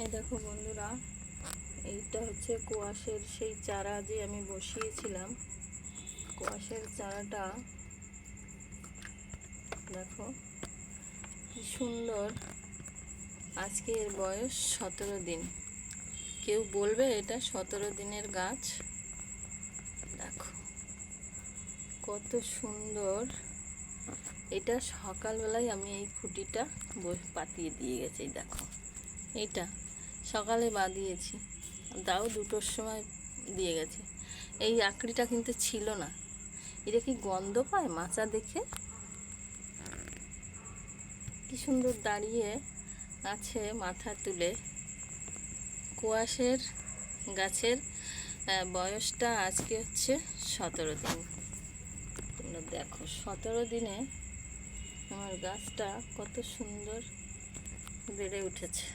এই দেখো বন্ধুরা, এইটা হচ্ছে কোয়াশের সেই চারা যে আমি বসিয়েছিলাম। কোয়াশের চারাটা, দেখো কি সুন্দর। আজকে এর বয়স সতেরো দিন। কেউ বলবে এটা সতেরো দিনের গাছ? দেখো কত সুন্দর। এটা সকালবেলায় আমি এই খুঁটিটা পাতিয়ে দিয়ে গেছি, দেখো। এইটা সকালে বাঁধিয়েছি। তাও দুটোর সময় দিয়ে গেছে। এই আঁকড়িটা কিন্তু ছিল না। এটা কি গন্ধ পায় মাচা দেখে? কি সুন্দর দাঁড়িয়ে আছে মাথা তুলে। কুয়াশের গাছের বয়সটা আজকে হচ্ছে সতেরো দিন। তোমরা দেখো, সতেরো দিনে আমার গাছটা কত সুন্দর বেড়ে উঠেছে।